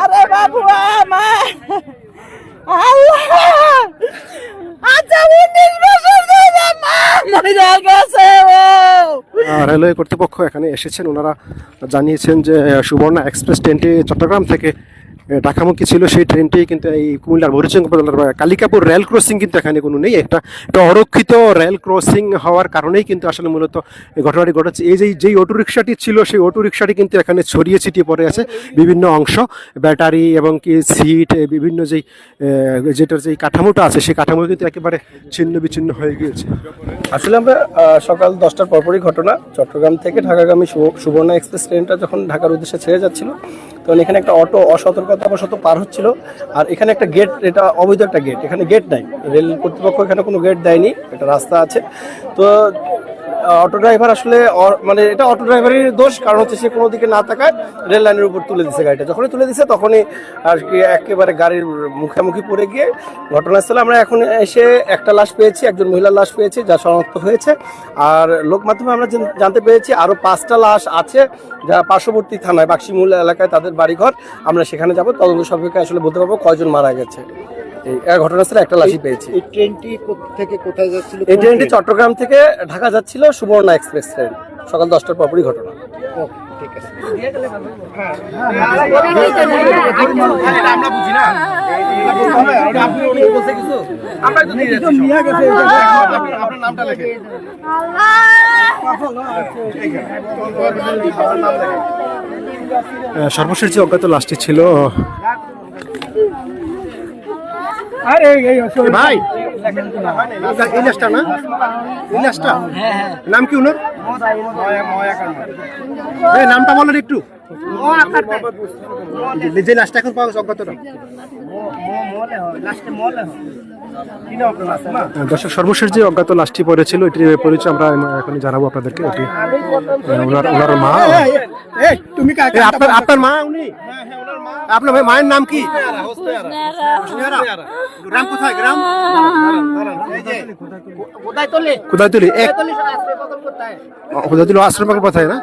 আরে বাবু আমার। আল্লাহ! আচ্ছা উনিশ বছর রেলওয়ে কর্তৃপক্ষ এখানে এসেছেন। ওনারা জানিয়েছেন যে সুবর্ণা এক্সপ্রেস ট্রেনটি চট্টগ্রাম থেকে ঢাকামুখী ছিল সেই ট্রেনটি কিন্তু এই কুমিল্লার মরিচঙ্গ কালিকাপুর রেল ক্রসিং কিন্তু এখানে কোনো নেই। একটা একটা অরক্ষিত রেল ক্রসিং হওয়ার কারণেই কিন্তু আসলে মূলত এই ঘটনাটি ঘটেছে। এই যে, যেই অটো রিক্সাটি ছিল, সেই অটো রিক্সাটি কিন্তু এখানে ছড়িয়ে ছিটিয়ে পড়ে আছে বিভিন্ন অংশ। ব্যাটারি এবং কি সিট বিভিন্ন যেই যেটার যেই কাঠামোটা আছে, সেই কাঠামো কিন্তু একেবারে ছিন্ন বিচ্ছিন্ন হয়ে গিয়েছে। আসলে আমরা সকাল দশটার পরপরই ঘটনা। চট্টগ্রাম থেকে ঢাকাগামী সুবর্ণা এক্সপ্রেস ট্রেনটা যখন ঢাকার উদ্দেশ্যে ছেড়ে যাচ্ছিল তখন এখানে একটা অটো অসতর্কতাবশত পার হচ্ছিল। আর এখানে একটা গেট এটা অবৈধ একটা গেট এখানে গেট নাই। রেল কর্তৃপক্ষ এখানে কোনো গেট দেয়নি, একটা রাস্তা আছে। তো অটো ড্রাইভার আসলে মানে এটা অটো ড্রাইভারের দোষ, কারণ হচ্ছে সে কোনো দিকে না তাকায় রেল লাইনের উপর তুলে দিছে গাড়িটা। যখনই তুলে দিছে তখনই আর কি একেবারে গাড়ির মুখোমুখি পড়ে গিয়ে ঘটনাস্থলে আমরা এখন এসে একটা লাশ পেয়েছি, একজন মহিলার লাশ পেয়েছি, যা শনাক্ত হয়েছে। আর লোক মাধ্যমে আমরা জানতে পেরেছি আরও পাঁচটা লাশ আছে যা পার্শ্ববর্তী থানায়, বাক্সিমূল এলাকায় তাদের বাড়িঘর। আমরা সেখানে যাব, তদন্ত সাপেক্ষে আসলে বলতে পারব কয়জন মারা গেছে। এই ঘটনাস্থলে একটা লাশই পেয়েছি। এই ট্রেনটি থেকে কোথায় যাচ্ছিল এই ট্রেনটি চট্টগ্রাম থেকে ঢাকা যাচ্ছিল সুবর্ণা এক্সপ্রেস ট্রেন। সকাল দশটার পরপরই ঘটনা। ঠিক আছে আহ, সর্বশেষ যে অজ্ঞাত লাশটি ছিল ভাই এই ভাই। লাশটা না? এই লাশটা নাম কি উনার? এই নামটা বলেন একটু। যে- লাশটা এখন পাওয়া অজ্ঞাতটা দর্শক সর্বশেষ যে অজ্ঞাত লাশটি পড়েছিল এটির পরিচয় আমরা এখন জানাব আপনাদেরকে এটি ওনার ওনার মা তুমি আপনার আপনার মা উনি আপনার ভাই মায়ের নাম কি হোসনেরা। গ্রাম কোথায় কোদাইতলি এক কোদাইতলি আশ্রম কোথায় না